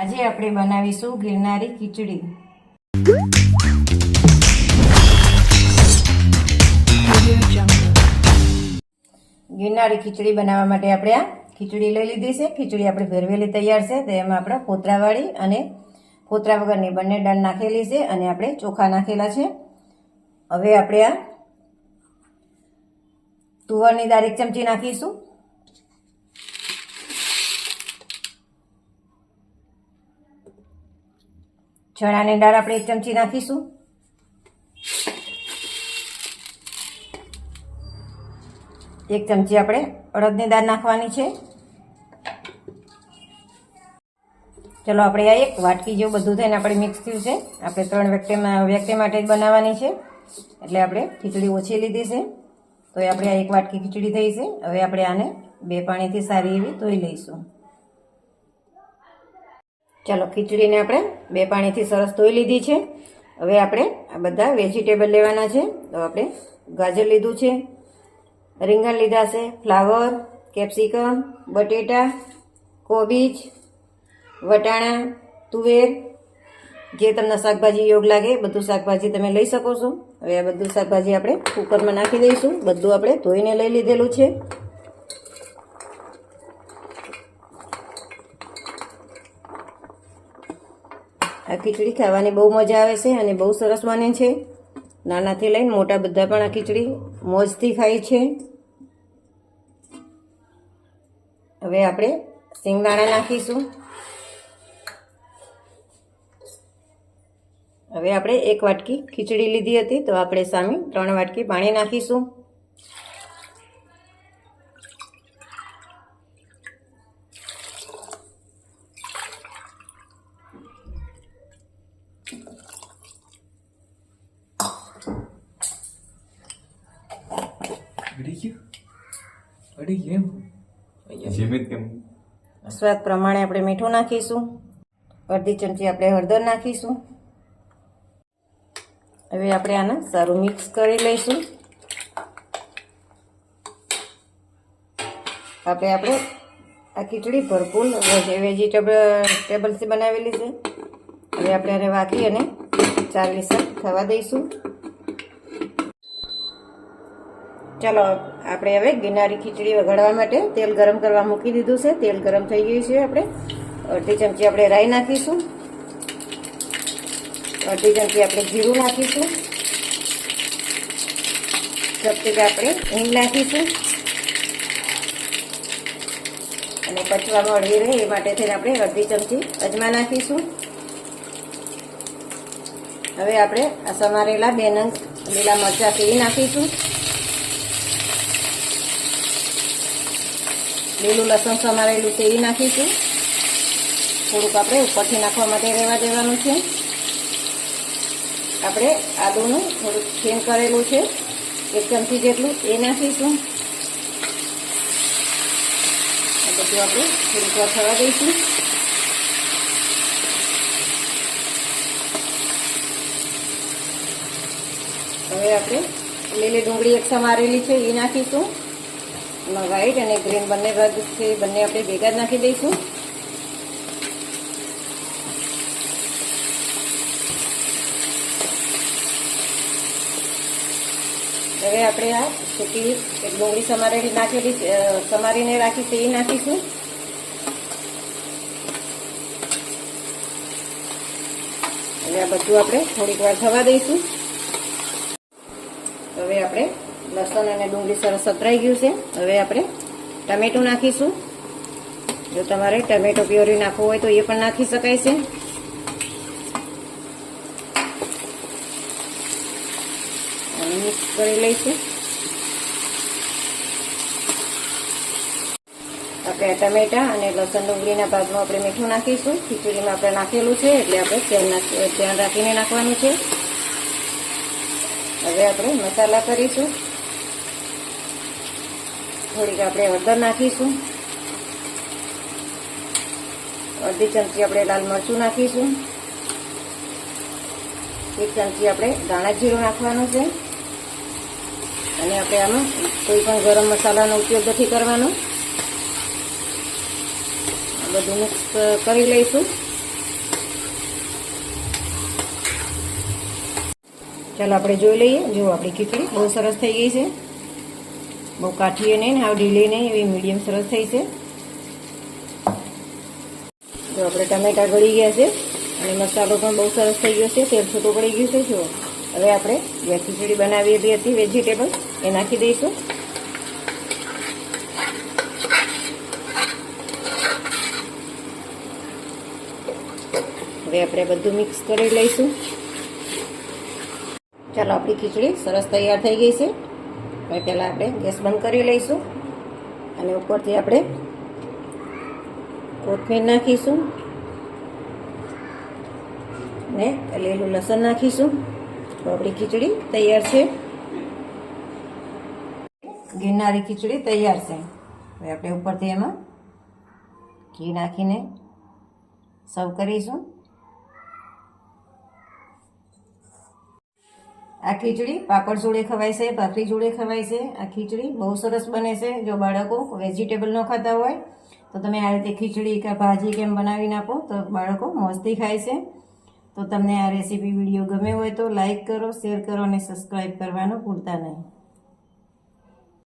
આજે આપણે બનાવીશું ગિરનારી ખીચડી. ગિરનારી ખીચડી બનાવવા માટે આપણે આ ખીચડી લઈ લીધી છે. ખીચડી આપણે ભેરવેલી તૈયાર છે, તો એમાં આપણે ફોતરાવાળી અને ફોતરા વગરની બંને દાળ નાખેલી છે અને આપણે ચોખા નાખેલા છે. હવે આપણે આ તુવરની દાળ ચમચી નાખીશું. ચણાની દાળ આપણે એક ચમચી નાખીશું. એક ચમચી આપણે અડદની દાળ નાખવાની છે. ચલો, આપણે આ એક વાટકી જેવું બધું થઈને આપણે મિક્સ થયું છે. આપણે ત્રણ વ્યક્તિમાં, વ્યક્તિ માટે જ બનાવવાની છે. એટલે આપણે ખીચડી ઓછી લીધી છે. તો આપણે આ એક વાટકી ખીચડી થઈ છે. હવે આપણે આને બે પાણીથી સારી એવી ધોઈ લઈશું. ચાલો, ખીચડીને આપણે બે પાણીથી સરસ ધોઈ લીધી છે. હવે આપણે આ બધા વેજીટેબલ લેવાના છે. તો આપણે ગાજર લીધું છે, રીંગણ લીધા છે, ફ્લાવર, કેપ્સિકમ, બટેટા, કોબીજ, વટાણા, તુવેર, જે તમને શાકભાજી યોગ લાગે, બધું શાકભાજી તમે લઈ શકો છો. હવે આ બધું શાકભાજી આપણે કુકરમાં નાખી દઈશું. બધું આપણે ધોઈને લઈ લીધેલું છે. આ ખીચડી ખાવાની બહુ મજા આવે છે અને બહુ સરસ બને છે. નાનાથી લઈને મોટા બધા પણ આ ખીચડી મોજથી ખાય છે. હવે આપણે સિંગદાણા નાખીશું. હવે આપણે એક વાટકી ખીચડી લીધી હતી, તો આપણે સામે ત્રણ વાટકી પાણી નાખીશું અડી ગયું અડી કેમ જેમ કેમ? સ્વાદ પ્રમાણે આપણે મીઠું નાખીશું. અડધી ચમચી આપણે હળદર નાખીશું. હવે આપણે આને સારું મિક્સ કરી લઈશું. આપણે આપણે આ ખીચડી ભરપૂર વેજીટેબલ ટેબલથી બનાવેલી છે. હવે આપણે આને વાકી અને ચાર વિસલ થવા દઈશું. ચાલો, આપણે હવે ગિનારી ખીચડી વઘાડવા માટે તેલ ગરમ કરવા મૂકી દીધું છે. તેલ ગરમ થઈ ગયું છે આપણે. અડધી ચમચી આપણે રાઈ નાખીશું. અડધી ચમચી આપણે જીરું નાખીશું. ચપટી આપણે હિંગ નાખીશું. અને પચવામાં અડવી રહે એ માટે થઈને આપણે અડધી ચમચી અજમા નાખીશું. હવે આપણે આ સમારેલા બે નંગ લીલા મરચાં પીવી નાખીશું. લીલું લસણ સમારેલું છે એ નાખીશું. થોડુંક આપણે ઉપરથી નાખવા માટે રહેવા દેવાનું છે. આપણે આદુનું થોડુંક છીણ કરેલું છે. એક ચમચી જેટલું એ નાખીશું. બધું આપણે થોડીક થવા દઈશું. હવે આપણે લીલી ડુંગળી એક સમારેલી છે એ નાખીશું. વ્હાઈટ અને ગ્રીન બંને રદ છે બંને આપણે ભેગા જ નાખી દઈશું. હવે આપણે આ સૂકી એક ડુંગળી સમારેલી નાખેલી સમારીને રાખી તે નાખીશું. અને આ બધું આપણે થોડીક વાર થવા દઈશું. હવે આપણે લસણ અને ડુંગળી સરસ સતરાઈ ગયું છે. હવે આપણે ટમેટું નાખીશું. જો તમારે ટમેટો પ્યોરી નાખવું હોય તો એ પણ નાખી શકાય છે. મિક્સ કરી લઈશું. આપણે ટમેટા અને લસણ ડુંગળીના ભાગમાં આપણે મીઠું નાખીશું. ખીચડીમાં આપણે નાખેલું છે એટલે આપણે ધ્યાન રાખીને નાખવાનું છે. હવે આપણે મસાલા કરીશું. થોડીક આપણે હળદર નાખીશું. અડધી ચમચી આપણે લાલ મરચું નાખીશું. એક ચમચી આપણે ધાણા જીરું નાખવાનું છે. અને આપણે આમાં કોઈ પણ ગરમ મસાલાનો ઉપયોગ નથી કરવાનો. બધું મિક્સ કરી લઈશું. ચાલો આપણે જોઈ લઈએ. જો આપણી ખીચડી બહુ સરસ થઈ ગઈ છે. બહુ કાઠીએ નહીં ને, હાવ ઢીલી નહીં, એવી મીડિયમ સરસ થઈ છે. તો આપણે ટમેટા ગળી ગયા છે અને મસાલો પણ બહુ સરસ થઈ ગયો છે, તેલ છૂટું પડી ગયું છે જો હવે આપણે જે ખીચડી બનાવી હતી વેજીટેબલ એ નાખી દઈશું. હવે આપણે બધું મિક્સ કરી લઈશું. ચાલો, આપણી ખીચડી સરસ તૈયાર થઈ ગઈ છે. હવે પહેલાં આપણે ગેસ બંધ કરી લઈશું અને ઉપરથી આપણે કોથમીર નાખીશું ને લીલું લસણ નાખીશું. તો આપણી ખીચડી તૈયાર છે. ગિરનારી ખીચડી તૈયાર છે. હવે આપણે ઉપરથી એમાં ઘી નાખીને સર્વ કરીશું. આ ખીચડી પાપડ જોડે ખવાય છે, ભાખરી જોડે ખવાય છે. આ ખીચડી બહુ સરસ બને છે જો બાળકો વેજીટેબલ ન ખાતા હોય, તો તમે આ રીતે ખીચડી કે ભાજી કેમ બનાવીને આપો, તો બાળકો મોજથી ખાય છે. તો તમને આ રેસીપી વીડિયો ગમે હોય તો લાઇક કરો, શેર કરો અને સબસ્ક્રાઈબ કરવાનું ભૂલતા નહીં.